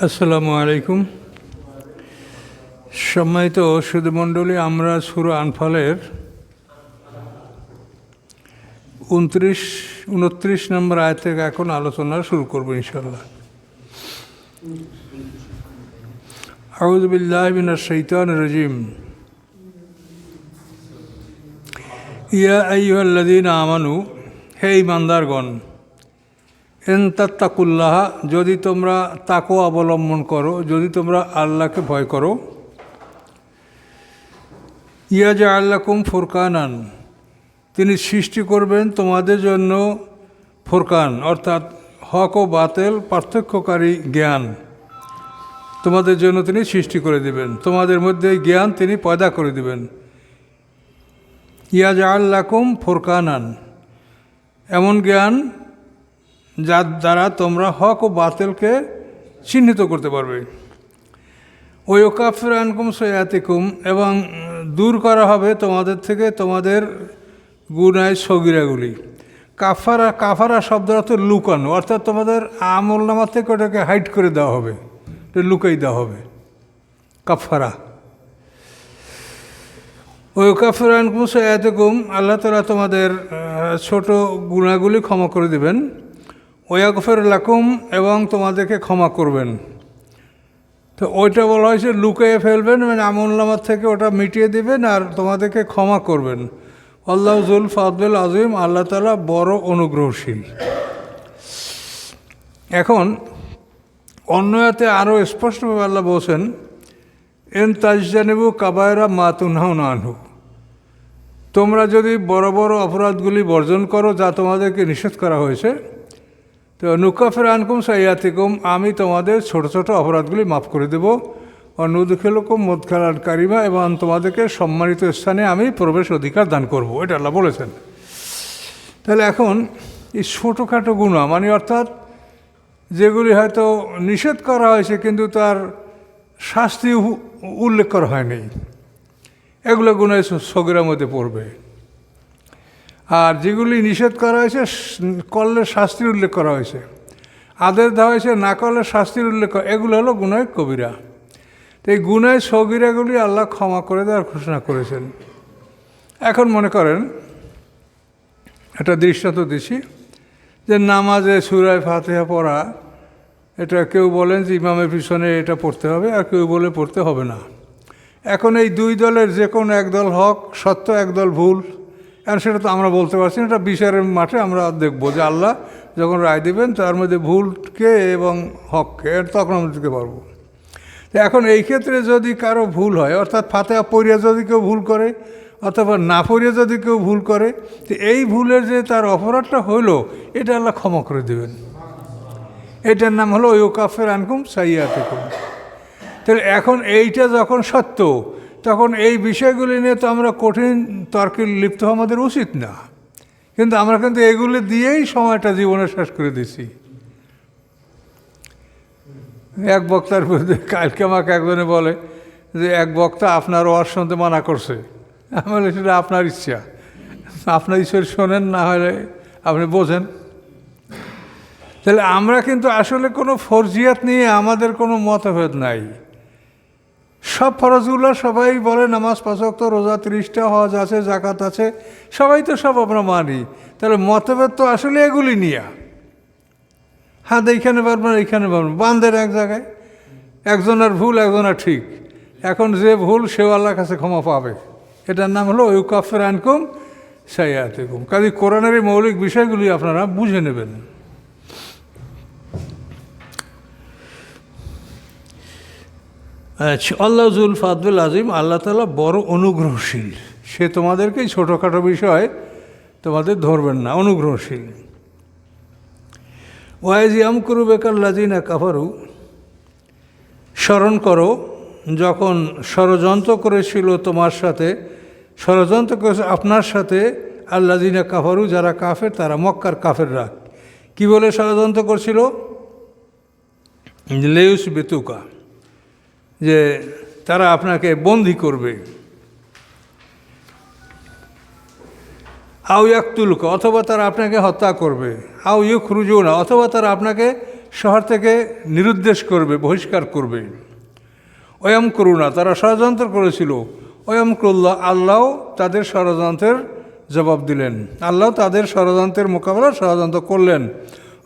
আসসালামু আলাইকুম। সম্মানিত সুধমণ্ডলী আমরা সুর আনফালের উনত্রিশ উনত্রিশ নম্বর আয় থেকে এখন আলোচনা শুরু করব ইনশাল্লাহ আউজ বিল্লাহ বিনা শৈতান রাজিম। ইয়া আমানু, হে ইমানদারগণ এন তাত্তাকুল্লাহ যদি তোমরা তাকও অবলম্বন করো, যদি তোমরা আল্লাহকে ভয় করো। ইয়া যে আল্লাকুম ফুরকানান, তিনি সৃষ্টি করবেন তোমাদের জন্য ফুরকান, অর্থাৎ হক ও বাতেল, পার্থক্যকারী জ্ঞান। তোমাদের জন্য তিনি সৃষ্টি করে দিবেন, তোমাদের মধ্যে জ্ঞান তিনি পয়দা করে দিবেন। ইয়া জা আল্লাকুম ফুরকানান, এমন জ্ঞান যার দ্বারা তোমরা হক ও বাতিলকে চিহ্নিত করতে পারবে। ওই ওকাফির আনকুম সয়াতিকুম এবং দূর করা হবে তোমাদের থেকে তোমাদের গুনায় সগিরাগুলি। কাফারা কাফারা শব্দ অর্থ লুকানো, অর্থাৎ তোমাদের আমল নামা থেকে ওটাকে হাইট করে দেওয়া হবে লুকাই দেওয়া হবে। কাফারা। ওই কাফির আনকুম সয়াতিকুম আল্লাহ তালা তোমাদের ছোট গুণাগুলি ক্ষমা করে দেবেন। ওয়াগফের লাকুম এবং তোমাদেরকে ক্ষমা করবেন। তো ওইটা বলা হয়েছে লুকিয়ে ফেলবেন মানে আমুল্লামার থেকে ওটা মিটিয়ে দিবেন আর তোমাদেরকে ক্ষমা করবেন। আল্লাহ জুল ফাদুল আজিম আল্লাহ তালা বড় অনুগ্রহশীল। এখন অন্যয়াতে আরও স্পষ্টভাবে আল্লাহ বলছেন, এন তাজজানেবু কাবায়রা মাতুনহাও নানহু তোমরা যদি বড় বড় অপরাধগুলি বর্জন করো যা তোমাদেরকে নিষেধ করা হয়েছে তো নুকাফের আনকুম সাইয়াতিকুম, আমি তোমাদের ছোট ছোট অপরাধগুলি মাফ করে দেব। মদ খেলার কারিমা এবং তোমাদেরকে সম্মানিত স্থানে আমি প্রবেশ অধিকার দান করব, এটা আল্লাহ বলেছেন। তাহলে এখন এই ছোটোখাটো গুণা মানে অর্থাৎ যেগুলি হয়তো নিষেধ করা হয়েছে কিন্তু তার শাস্তি উল্লেখ করা হয়নি, এগুলো গুণায় সগিরার মধ্যে পড়বে। আর যেগুলি নিষেধ করা হয়েছে, করলে শাস্তির উল্লেখ করা হয়েছে। আদেশ দেওয়া হয়েছে, না করলে শাস্তির উল্লেখ করা এগুলো হলো গুনায় কবিরা। তো এই গুনায় সগিরাগুলি আল্লাহ ক্ষমা করে দেওয়ার ঘোষণা করেছেন। এখন মনে করেন, একটা দৃষ্টান্ত দিছি, যে নামাজে সুরায় ফাতেহা পড়া, এটা কেউ বলেন যে ইমামের পিছনে এটা পড়তে হবে, আর কেউ বলে পড়তে হবে না। এখন এই দুই দলের যে কোনো এক দল হক, সত্য এক দল ভুল এখন সেটা তো আমরা বলতে পারছি না, এটা বিচারের মাঠে আমরা দেখব যে আল্লাহ যখন রায় দেবেন, তার মধ্যে ভুলকে এবং হককে তখন আমরা দিতে পারব। এখন এই ক্ষেত্রে যদি কারও ভুল হয়, অর্থাৎ ফাতেহা পড়িয়া যদি কেউ ভুল করে, অথবা না পড়িয়া যদি কেউ ভুল করে, তো এই ভুলের যে তার অপরাধটা হইল এটা আল্লাহ ক্ষমা করে দেবেন। এটার নাম হলো ওকাফের আনকুম সাইয়াতেকুম তাহলে এখন এইটা যখন সত্য তখন এই বিষয়গুলি নিয়ে তো আমরা কঠিন তর্কে লিপ্ত হওয়া আমাদের উচিত না। কিন্তু আমরা কিন্তু এগুলি দিয়েই সময়টা জীবনে শেষ করে দিছি এক বক্তার বিরুদ্ধে কালকে আমাকে একজনে বলে যে, এক বক্তা আপনার ওয়ার শুনতে মানা করছে। আমি সেটা আপনার ইচ্ছা। আপনার ঈশ্বর শোনেন, না হলে আপনি বোঝেন। তাহলে আমরা কিন্তু আসলে কোনো ফরজিয়াত নিয়ে আমাদের কোনো মতভেদ নাই। সব ফরজগুলো সবাই বলে নামাজ পাঁচক তো রোজা তিরিশটা, হজ আছে জাকাত আছে, সবাই তো সব আমরা মানি। তাহলে মতভেদ তো আসলে এগুলি নিয়ে। হাত এইখানে পারবেন এইখানে পারবেন বান্ধের এক জায়গায়। একজনের ভুল, একজনের ঠিক। এখন যে ভুল, সেও আল্লাহর কাছে ক্ষমা পাবে। এটার নাম হলো ইউকাফের আনকুম সাইয়াতিকুম। কাজে কোরআনের এই মৌলিক বিষয়গুলি আপনারা বুঝে নেবেন। আচ্ছা আল্লাহ জুল ফাদুল আজিম, আল্লাহ তালা বড় অনুগ্রহশীল। সে তোমাদেরকে এই ছোটোখাটো বিষয় তোমাদের ধরবেন না, অনুগ্রহশীল। ওয়াইজি বেকার লাজিনা কাফারু, স্মরণ করো, যখন ষড়যন্ত্র করেছিল তোমার সাথে, ষড়যন্ত্র করেছে আপনার সাথে আল্লাজিনা কাফারু, যারা কাফের, তারা মক্কার কাফেররা। কি বলে ষড়যন্ত্র করছিল? লেউস বেতুকা। যে তারা আপনাকে বন্দি করবে। আউ ইয়াকতুলক, অথবা তারা আপনাকে হত্যা করবে। আউ ইউক রুজুনা অথবা তারা আপনাকে শহর থেকে নিরুদ্দেশ করবে, বহিষ্কার করবে। ওয়াম করুণা তারা ষড়যন্ত্র করেছিল। ওয়াম করুল্লাহ আল্লাহ তাদের ষড়যন্ত্রের জবাব দিলেন। আল্লাহ তাদের ষড়যন্ত্রের মোকাবেলা ষড়যন্ত্র করলেন।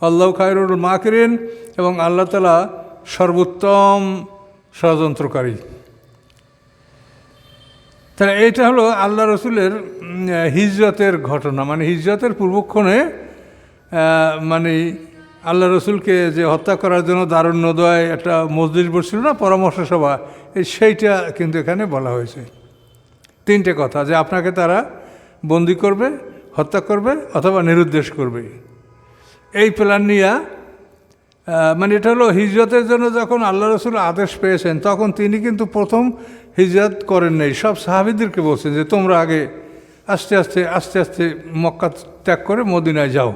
আল্লাহ খায়রুল মাকিরিন এবং আল্লাহ তালা সর্বোত্তম ষড়যন্ত্রকারী। তাহলে এইটা হলো আল্লাহ রসুলের হিজরতের ঘটনা। মানে হিজরতের পূর্বক্ষণে মানে আল্লাহ রসুলকে যে হত্যা করার জন্য দারুণ নদয় একটা মসজিদ বসছিল না, পরামর্শ সভা সেইটা কিন্তু এখানে বলা হয়েছে। তিনটে কথা, যে আপনাকে তারা বন্দি করবে, হত্যা করবে অথবা নিরুদ্দেশ করবে। এই প্ল্যান নিয়ে মানে এটা হলো হিজরতের জন্য যখন আল্লাহ রসুল আদেশ পেয়েছেন, তখন তিনি কিন্তু প্রথম হিজরত করেন নাই। সব সাহাবিদেরকে বলছেন যে, তোমরা আগে আস্তে আস্তে আস্তে আস্তে মক্কা ত্যাগ করে মদিনায় যাও।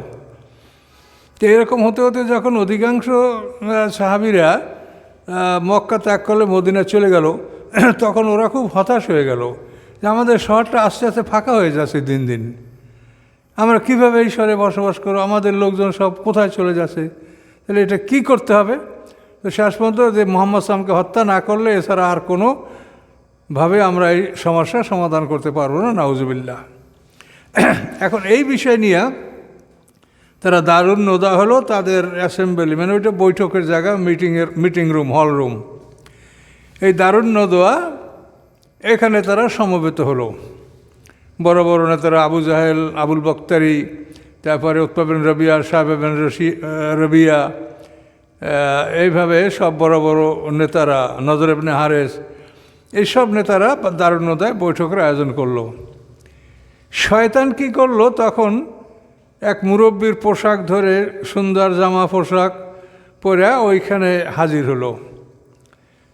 তো এরকম হতে হতে যখন অধিকাংশ সাহাবিরা মক্কা ত্যাগ করলে মদিনা চলে গেল, তখন ওরা খুব হতাশ হয়ে গেল যে, আমাদের শহরটা আস্তে আস্তে ফাঁকা হয়ে যাচ্ছে দিন দিন। আমরা কীভাবে এই শহরে বসবাস করব? আমাদের লোকজন সব কোথায় চলে যাচ্ছে? তাহলে এটা কি করতে হবে? তো শেষ পর্যন্ত যে মোহাম্মদ সামকে হত্যা না করলে এছাড়া আর কোনো ভাবে আমরা এই সমস্যার সমাধান করতে পারব না, নাউজুবিল্লাহ। এখন এই বিষয় নিয়ে তারা দারুণ নোদা হলো তাদের অ্যাসেম্বলি মানে ওইটা বৈঠকের জায়গা মিটিংয়ের মিটিং রুম হল রুম এই দারুণ নদোয়া এখানে তারা সমবেত হলো। বড় বড় নেতারা আবু জাহেল, আবুল বক্তারি তারপরে উৎপাবন রবিয়া সাহেবেন রশি রবিয়া এইভাবে সব বড় বড় নেতারা, নজর ইবনে হারেস, এইসব নেতারা দারুণোদয় বৈঠকের আয়োজন করল। শয়তান কি করল? তখন এক মুরব্বীর পোশাক ধরে সুন্দর জামা পোশাক পরে ওইখানে হাজির হলো।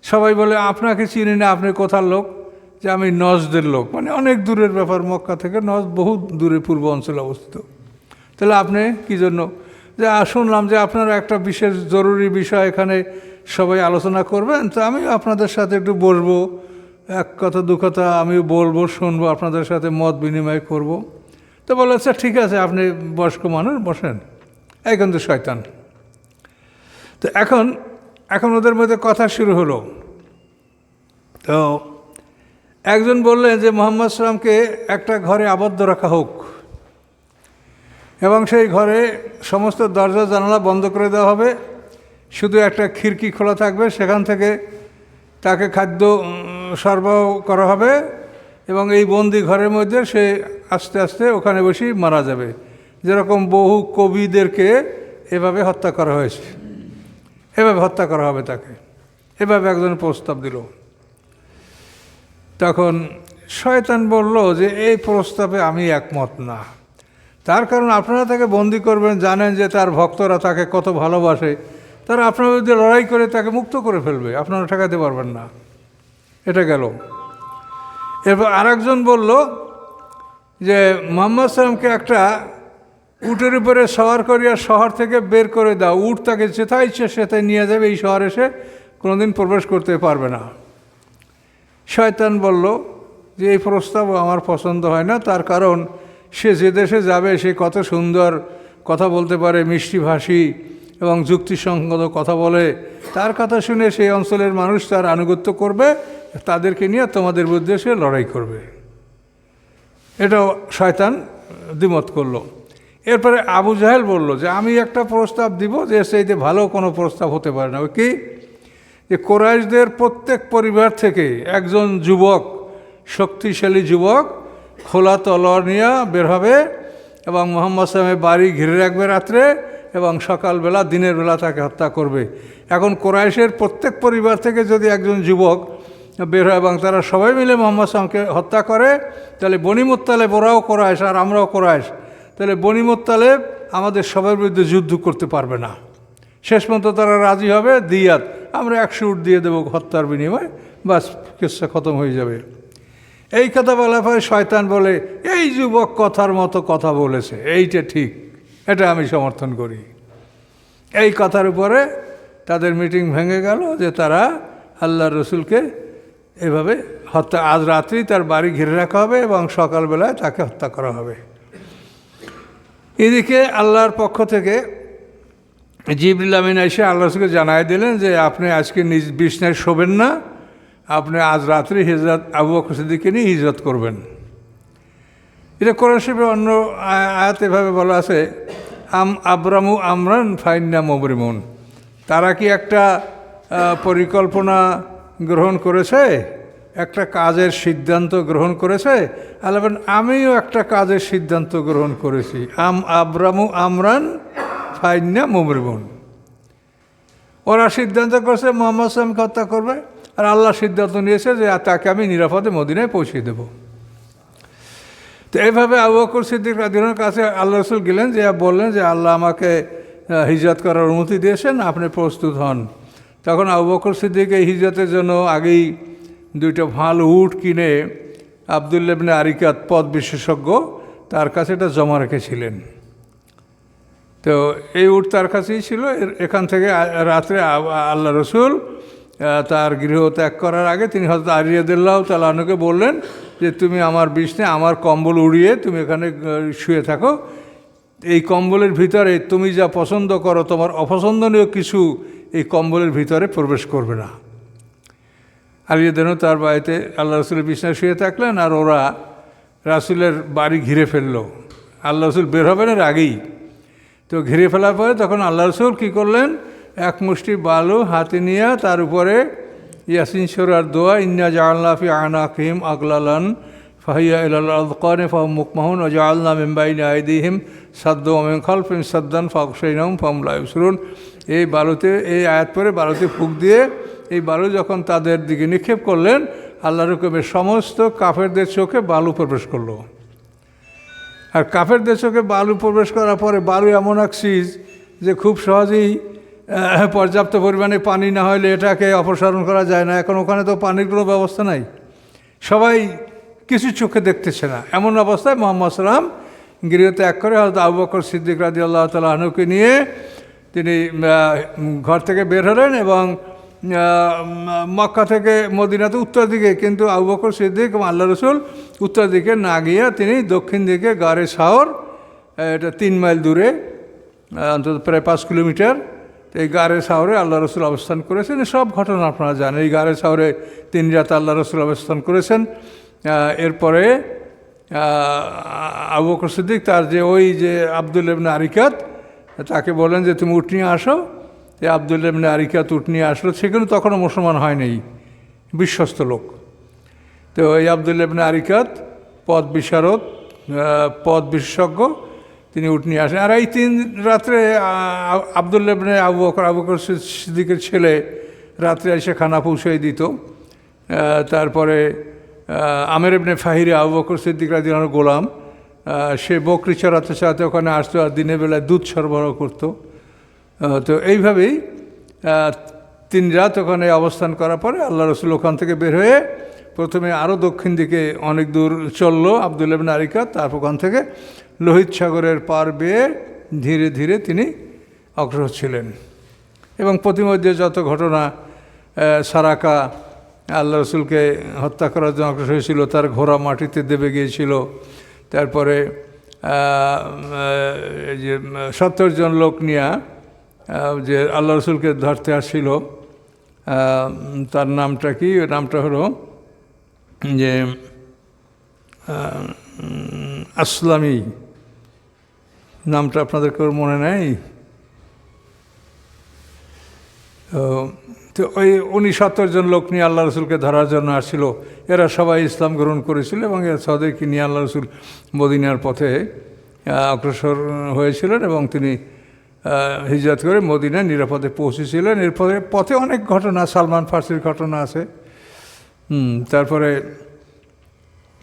সবাই বলে, আপনাকে চিনি না, আপনি কোথার লোক? যে আমি নজদের লোক। মানে অনেক দূরের ব্যাপার, মক্কা থেকে নজ বহু দূরে পূর্ব অঞ্চলে অবস্থিত। তাহলে আপনি কি জন্য? যে শুনলাম যে আপনারা একটা বিশেষ জরুরি বিষয় এখানে সবাই আলোচনা করবেন, তো আমি আপনাদের সাথে একটু বসবো। এক কথা, দু কথা আমি বলব, শুনব, আপনাদের সাথে মত বিনিময় করব। তো বলে আচ্ছা ঠিক আছে, আপনি বয়স্ক মানুষ, বসেন। এই কিন্তু শয়তান। তো এখন এখন ওদের মধ্যে কথা শুরু হলো। তো একজন বললেন যে, মোহাম্মদ সালামকে একটা ঘরে আবদ্ধ রাখা হোক। এবং সেই ঘরে সমস্ত দরজা জানালা বন্ধ করে দেওয়া হবে। শুধু একটা খিড়কি খোলা থাকবে, সেখান থেকে তাকে খাদ্য সরবরাহ করা হবে এবং এই বন্দি ঘরের মধ্যে সে আস্তে আস্তে ওখানে বসেই মারা যাবে। যেরকম বহু কবিদেরকে এভাবে হত্যা করা হয়েছে। এভাবে হত্যা করা হবে তাকে। এভাবে একজন প্রস্তাব দিল। তখন শয়তান বলল যে, এই প্রস্তাবে আমি একমত না। তার কারণ আপনারা তাকে বন্দি করবেন, জানেন যে তার ভক্তরা তাকে কত ভালোবাসে। তারা আপনার বিরুদ্ধে লড়াই করে তাকে মুক্ত করে ফেলবে, আপনারা ঠেকাতে পারবেন না। এটা গেল। এরপর আরেকজন বলল যে মোহাম্মদ সালামকে একটা উটের উপরে সওয়ার করিয়া শহর থেকে বের করে দাও। উট তাকে যেথায় ইচ্ছে সেথায় নিয়ে যাবে, এই শহর এসে কোনোদিন প্রবেশ করতে পারবে না। শয়তান বলল যে, এই প্রস্তাব আমার পছন্দ হয় না। তার কারণ সে যে দেশে যাবে, সে কত সুন্দর কথা বলতে পারে মিষ্টিভাষী এবং যুক্তিসঙ্গত কথা বলে। তার কথা শুনে সেই অঞ্চলের মানুষ তার আনুগত্য করবে, তাদেরকে নিয়ে তোমাদের সে লড়াই করবে। এটাও শয়তান দ্বিমত করল। এরপরে আবু জাহেল বলল যে, আমি একটা প্রস্তাব দিব যে সেইতে ভালো কোনো প্রস্তাব হতে পারে না। কি? যে, কোরাইশদের প্রত্যেক পরিবার থেকে একজন যুবক, শক্তিশালী যুবক খোলা তলোয়ার নিয়ে বের হবে এবং মোহাম্মদ সালামের বাড়ি ঘিরে রাখবে রাত্রে এবং সকালবেলা, দিনের বেলা তাকে হত্যা করবে। এখন কোরাইশের প্রত্যেক পরিবার থেকে যদি একজন যুবক বের হয় এবং তারা সবাই মিলে মোহাম্মদ সালামকে হত্যা করে, তাহলে বনিমুত্তালেব ওরাও কোরাইশ আর আমরাও কোরাইশ। তাহলে বনিমুত্তালেব আমাদের সবার বিরুদ্ধে যুদ্ধ করতে পারবে না। শেষ পর্যন্ত তারা রাজি হবে, দিয়াত। আমরা একশো উট দিয়ে দেবো হত্যার বিনিময়ে, বাস, কিসা খতম হয়ে যাবে। এই কথা বলার পরে শয়তান বলে, এই যুবক কথার মতো কথা বলেছে, এইটা ঠিক, এটা আমি সমর্থন করি। এই কথার উপরে তাদের মিটিং ভেঙে গেল যে তারা আল্লাহ রসুলকে এভাবে হত্যা, আজ রাত্রি তার বাড়ি ঘিরে রাখা হবে এবং সকালবেলায় তাকে হত্যা করা হবে। এদিকে আল্লাহর পক্ষ থেকে জিবরিল আমিন এসে আল্লাহ রসুলকে জানাই দিলেন যে, আপনি আজকে নিজ বিছনায় শোবেন না আপনি আজ রাত্রে হিজরত আবু বকর নিয়ে হিজরত করবেন। এটা কোরআন শরীফে অন্য আ- আয়াত এভাবে বলা আছে, আম আব্রামু আমরান ফাইন্না মবরিমুন। তারা কি একটা পরিকল্পনা গ্রহণ করেছে? একটা কাজের সিদ্ধান্ত গ্রহণ করেছে? আল্লাহ আমিও একটা কাজের সিদ্ধান্ত গ্রহণ করেছি। আম আব্রামু আমরান ফাইন্না মবরিমুন। ওরা সিদ্ধান্ত করছে, মোহাম্মদ সালামকে হত্যা করবে। আর আল্লাহ সিদ্ধান্ত নিয়েছে যে তাকে আমি নিরাপদে মদিনায় পৌঁছে দেবো। তো এইভাবে আবু বকর সিদ্দিক রাদিনের কাছে আল্লাহ রসুল গেলেন যে, বললেন যে, আল্লাহ আমাকে হিজরত করার অনুমতি দিয়েছেন, আপনি প্রস্তুত হন। তখন আবু বকর সিদ্দিক এই হিজরতের জন্য আগেই দুইটা ভালো উট কিনে আবদুল্লেবনে আরিকাত পদ বিশেষজ্ঞ তার কাছে এটা জমা রেখেছিলেন। তো এই উট তার কাছেই ছিল। এখান থেকে রাত্রে আল্লাহ রসুল তার গৃহ ত্যাগ করার আগে তিনি হয়তো আরিয়াদুল্লাহ তালানুকে বললেন যে, তুমি আমার বিছনে আমার কম্বল উড়িয়ে তুমি এখানে শুয়ে থাকো। এই কম্বলের ভিতরে তুমি যা পছন্দ করো, তোমার অপছন্দনীয় কিছু এই কম্বলের ভিতরে প্রবেশ করবে না। আলিয়াদেনও তার বাড়িতে আল্লাহ রসুলের বিছনায় শুয়ে থাকলেন আর ওরা রাসুলের বাড়ি ঘিরে ফেলল। আল্লাহ রসুল বের হবেন এর আগেই। তো ঘিরে ফেলার পরে তখন আল্লাহ রসুল কী করলেন? এক মুষ্টি বালু হাতে নিয়ে তার উপরে ইয়াসিন সরার দোয়া, ইন্না জাআল্লাফি আনাকিম আগলালান, ফাহিয়া ইলাল আদকানে ফাহম মুকমাহুন ও জাআলনা মিন বাইনি আইদিহিম সাদ্দ ওমেন খালফিম সাদ্দান ফাকসাইনাম ফাম লাইসরুন এই বালুতে, এই আয়াত পরে বালুতে ফুক দিয়ে এই বালু যখন তাদের দিকে নিক্ষেপ করলেন আল্লাহ রকমের সমস্ত কাফেরদের চোখে বালু প্রবেশ করল। আর কাফের চোখে বালু প্রবেশ করার পরে বালু এমন এক সিজ যে খুব সহজেই পর্যাপ্ত পরিমাণে পানি না হলে এটাকে অপসারণ করা যায় না। এখন ওখানে তো পানির কোনো ব্যবস্থা নাই। সবাই কিছু চোখে দেখতেছে না। এমন অবস্থায় মোহাম্মদ সালাম ত্যাগ করে হয়তো আবু বকর সিদ্দিক রাজি আল্লাহ তালা আনুকে নিয়ে তিনি ঘর থেকে বের হলেন এবং মক্কা থেকে মদিনাতে উত্তর দিকে, কিন্তু আবু বকর সিদ্দিক আল্লাহ রসুল উত্তর দিকে না গিয়ে তিনি দক্ষিণ দিকে গাড়ে শাহর এটা তিন মাইল দূরে অন্তত প্রায় পাঁচ কিলোমিটার এই গাড়ে শাহরে আল্লাহ রসুল অবস্থান করেছেন। সব ঘটনা আপনারা জানেন। এই গাড়ে শাহরে তিন রাত আল্লাহ রসুল অবস্থান করেছেন। এরপরে আবু সিদ্দিক তার যে ওই যে আব্দুল ইবনে আরিকাত, তাকে বলেন যে, তুমি উঠ নিয়ে আসো। এই আব্দুল ইবনে আরিকাত উঠ নিয়ে আসলো। সেখানে তখনও মুসলমান হয়নি, বিশ্বস্ত লোক। তো এই আব্দুল ইবনে আরিকাত পদ বিশারদ পদ বিশেষজ্ঞ। তিনি উঠ নিয়ে আসেন। আর এই তিন রাত্রে আহ, আবু বকর আবু বকর সিদ্দিকের ছেলে রাত্রে এসে খানা পৌঁছে দিত। তারপরে আমের ইবনে ফাহিরে আবু বকর সিদ্দিক রাজিয়ানোর গোলাম সে বকরি চড়াতে চড়াতে ওখানে আসতো আর দিনের বেলায় দুধ সরবরাহ করতো। তো এইভাবেই তিন রাত ওখানে অবস্থান করার পরে আল্লাহ রসুল ওখান থেকে বের হয়ে প্রথমে আরও দক্ষিণ দিকে অনেক দূর চলল আবদুল ইবনে আরিকা, তারপর ওখান থেকে লোহিত সাগরের পার বেয়ে ধীরে ধীরে তিনি অগ্রসর ছিলেন। এবং প্রতিমধ্যে যত ঘটনা সারাকা, আল্লাহ রসুলকে হত্যা করার জন্য অগ্রসর হয়েছিল, তার ঘোড়া মাটিতে দেবে গিয়েছিল, তারপরে যে, সত্তর জন লোক নিয়ে যে আল্লাহ রসুলকে ধরতে আসছিল তার নামটা কি? নামটা হলো যে আসলামী নামটা আপনাদের কেউ মনে নেই। তো ওই উনি সত্তর জন লোক নিয়ে আল্লাহ রসুলকে ধরার জন্য আসছিল। এরা সবাই ইসলাম গ্রহণ করেছিল এবং এরা সদেরকে নিয়ে আল্লাহ রসুল মদিনার পথে অগ্রসর হয়েছিলেন এবং তিনি হিজরত করে মদিনায় নিরাপদে পৌঁছেছিলেন। এরপরে পথে অনেক ঘটনা, সালমান ফার্সির ঘটনা আছে। হুম, তারপরে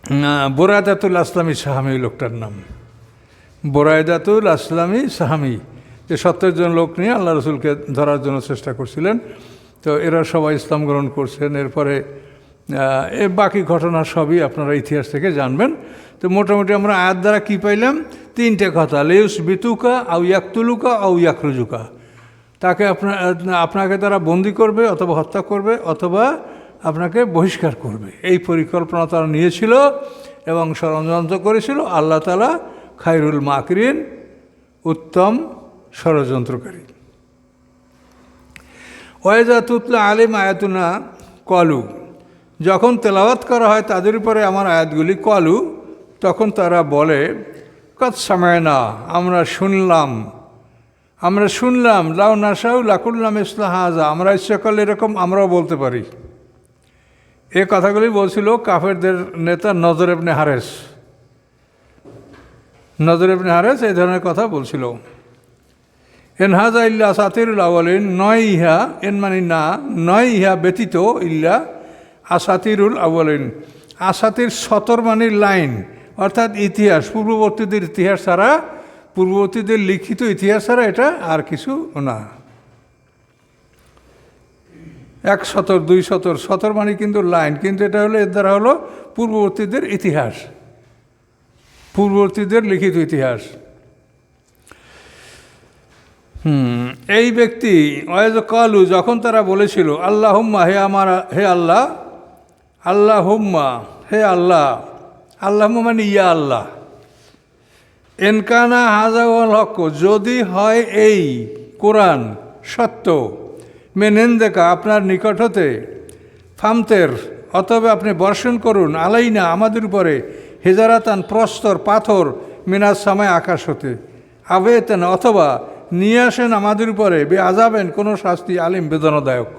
আহ, বোরাদাতুল আসলামী সাহামি লোকটার নাম। বোরায়দাতুল আসলামী সাহামি যে সত্তর জন লোক নিয়ে আল্লাহ রসুলকে ধরার জন্য চেষ্টা করছিলেন। তো এরা সবাই ইসলাম গ্রহণ করছেন। এরপরে এ বাকি ঘটনা সবই আপনারা ইতিহাস থেকে জানবেন। তো মোটামুটি আমরা আয়াত দ্বারা কী পাইলাম? তিনটে কথা লেউস বিতুকা আউ ইয়াকতুলুকা আউ ইয়াকরুজুকা তাকে আপনার আপনাকে তারা বন্দি করবে অথবা হত্যা করবে অথবা আপনাকে বহিষ্কার করবে। এই পরিকল্পনা তারা নিয়েছিল এবং ষড়যন্ত্র করেছিল। আল্লাহ তালা খাইরুল মাকরিন উত্তম ষড়যন্ত্রকারী। ওয়েজা তুতলা আলিম আয়াতুনা কলু। যখন তেলাওয়াত করা হয় তাদের উপরে আমার আয়াতগুলি কলু, তখন তারা বলে কত সময় না আমরা শুনলাম। আমরা শুনলাম, লাউ নাসাউ লাকুল্লাম ইসলাহাজা আমরা ইচ্ছা করলে এরকম আমরাও বলতে পারি। এ কথাগুলি বলছিল কাফেরদের নেতা নজর এবনে হারেস। নজর এবনে হারেস এই ধরনের কথা বলছিল। এনহাজা ইল্লা আসাতিরুল আওয়ালিন নয় ইহা, এন মানে না, নয় ইহা ব্যতীত ইল্লা আসাতিরুল আওয়ালিন আসাতির সতর মানির লাইন, অর্থাৎ ইতিহাস, পূর্ববর্তীদের ইতিহাস ছাড়া, পূর্ববর্তীদের লিখিত ইতিহাস ছাড়া এটা আর কিছু না। এক শতর দুই শতর শতর মানে কিন্তু লাইন, কিন্তু এটা হলো, এর দ্বারা হলো পূর্ববর্তীদের ইতিহাস। পূর্ববর্তীদের লিখিত ইতিহাস। হুম, এই ব্যক্তি ওয়াজ কালু, যখন তারা বলেছিল আল্লাহ হুম্মা হে আমার, হে আল্লাহ আল্লাহ হুম্মা হে আল্লাহ আল্লাহ মানে ইয়া আল্লাহ, এনকানা হাজাওয়াল হক, যদি হয় এই কোরআন সত্য মেনেন দেখা আপনার নিকট হতে। ফামতের অথবা আপনি বর্ষণ করুন, আলাইনা আমাদের উপরে হেজারাতান প্রস্তর পাথর মিনার সময় আকাশ হতে। আবেতেন অথবা নিয়ে আসেন আমাদের উপরে বে আজাবেন কোনো শাস্তি আলিম বেদনাদায়ক।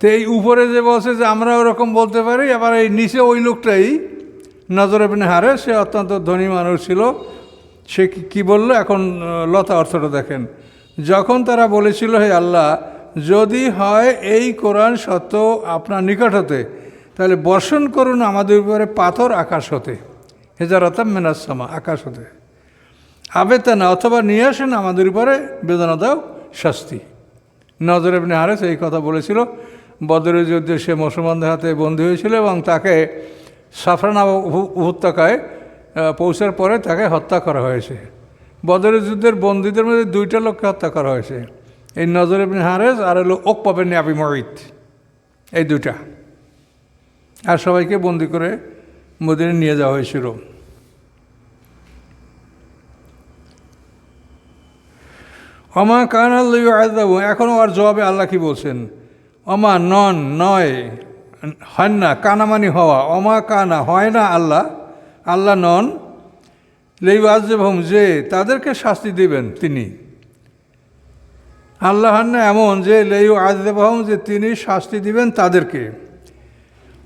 তো এই উপরে যে বলছে যে আমরা ওরকম বলতে পারি, আবার এই নিচে ওই লোকটাই নজর হারে সে অত্যন্ত ধনী মানুষ ছিল। সে কি বলল? এখন লতা অর্থটা দেখেন। যখন তারা বলেছিল, হে আল্লাহ, যদি হয় এই কোরআন সত্য আপনার নিকট হতে, তাহলে বর্ষণ করুন আমাদের উপরে পাথর আকাশ হতে, হেজারতাম মেনাসমা আকাশ হতে। আবেতানা অথবা নিয়ে আসেন আমাদের উপরে, বেদনা দাও, শাস্তি। নজর এমনি হারেস এই কথা বলেছিল। বদরের যুদ্ধে সে মুসলমানদের হাতে বন্দী হয়েছিল এবং তাকে সাফরানা উপত্যকায় পৌঁছার পরে তাকে হত্যা করা হয়েছে। বদরের যুদ্ধের বন্দীদের মধ্যে দুইটা লোককে হত্যা করা হয়েছে। এই নজর এমনি হারেস আর হলো ওক পাবেন আবি মরিত এই দুইটা। আর সবাইকে বন্দি করে মদিনে নিয়ে যাওয়া হয়েছিল। অমা কান আল্লাহ আদাবু এখনও আর জবাবে আল্লাহ কি বলছেন? অমা নন, নয় হয় না কানামানি হওয়া। অমা কানা, হয় না আল্লাহ। আল্লাহ নন লেই আজম যে তাদেরকে শাস্তি দিবেন তিনি। আল্লাহ না এমন যে লেই আজদেবহম যে তিনি শাস্তি দিবেন তাদেরকে।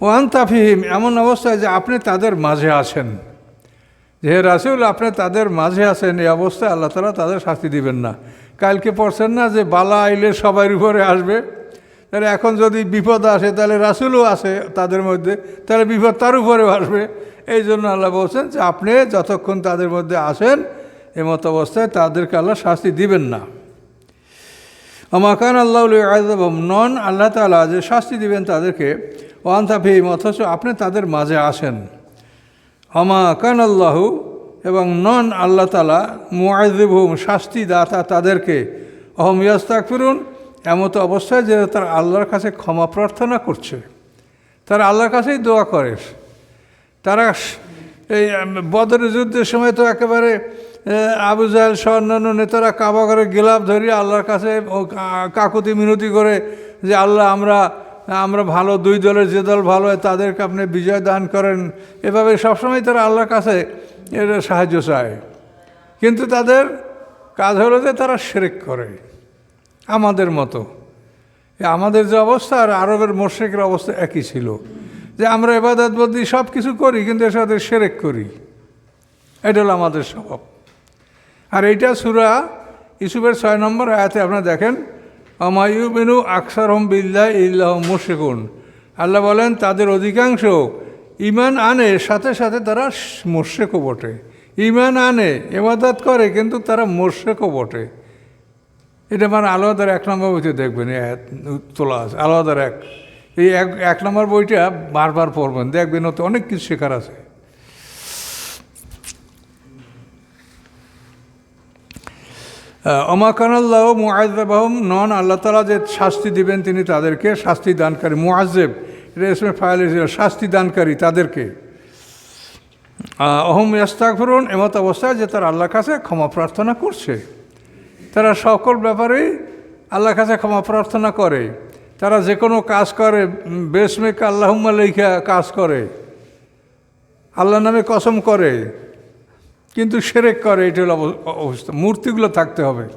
ওয়ান তাফিহিম এমন অবস্থায় যে আপনি তাদের মাঝে আছেন। যে রাসুল, আপনি তাদের মাঝে আছেন, এই অবস্থায় আল্লাহ তালা তাদের শাস্তি দিবেন না। কালকে পড়ছেন না যে বালা আইলে সবাই উপরে আসবে? তাহলে এখন যদি বিপদ আসে, তাহলে রাসুলও আসে তাদের মধ্যে, তাহলে বিপদ তার উপরেও আসবে। এই জন্য আল্লাহ বলছেন যে আপনি যতক্ষণ তাদের মধ্যে আসেন এমত অবস্থায় তাদেরকে আল্লাহ শাস্তি দিবেন না। আমাকান আল্লাহ আজম নন আল্লাহ তালা যে শাস্তি দিবেন তাদেরকে, ওয়ান তাফিম অথচ আপনি তাদের মাঝে আসেন। আমা কান আল্লাহু, এবং নন আল্লাহ তালা শাস্তি দাতা তাদেরকে। অহম ইয়াস্তাক ফিরুন এমত অবস্থায় যে তারা আল্লাহর কাছে ক্ষমা প্রার্থনা করছে। তারা আল্লাহর কাছেই দোয়া করে। তারা এই বদরের যুদ্ধের সময় তো একেবারে আবু জাহেল সহ অন্যান্য নেতারা কাবা করে গেলাপ ধরিয়ে আল্লাহর কাছে কাকুতি মিনতি করে যে, আল্লাহ, আমরা আমরা ভালো, দুই দলের যে দল ভালো হয় তাদেরকে আপনি বিজয় দান করেন। এভাবে সবসময় তারা আল্লাহর কাছে এর সাহায্য চায়। কিন্তু তাদের কাজ হলো যে, তারা সেরেক করে। আমাদের মতো। আমাদের যে অবস্থা, আর আরবের মোর্শেকের অবস্থা একই ছিল। যে আমরা এবাদত বদি সব কিছু করি, কিন্তু এর সাথে সেরেক করি। এটা হলো আমাদের স্বভাব। আর এইটা সুরা ইসুফের ছয় নম্বর আয়াতে আপনারা দেখেন অমায়ু বেনু আকসার হম বিল্লাহ ইল্লাহ মুশেকুন আল্লাহ বলেন, তাদের অধিকাংশ ইমান আনে, সাথে সাথে তারা মোর্শেকও বটে। ইমান আনে এবাদত করে, কিন্তু তারা মোর্শেকও বটে। এটা আমার আলাদার এক নম্বর দেখবেন তোলা আছে। আলাদার এক এই এক এক নম্বর বইটা বারবার পড়বেন, দেখবেন ওতে অনেক কিছু শেখার আছে। অমাকানাল্লাহ মুআজবাহম নন, আল্লাহ তালা যে শাস্তি দিবেন তিনি তাদেরকে, শাস্তি দানকারী মুআজেব রেসমে ফাইল শাস্তি দানকারী তাদেরকে। অহম ইয়াস্তাক ফিরুন এমত অবস্থায় যে তারা আল্লাহর কাছে ক্ষমা প্রার্থনা করছে। তারা সকল ব্যাপারেই আল্লাহর কাছে ক্ষমা প্রার্থনা করে। তারা যে কোনো কাজ করে বেশমেকে আল্লাহম্মা লেখা কাজ করে। আল্লাহ নামে কসম করে। কিন্তু সেরেক করে এটা হলো অব- অবস্থা। মূর্তিগুলো থাকতে হবে।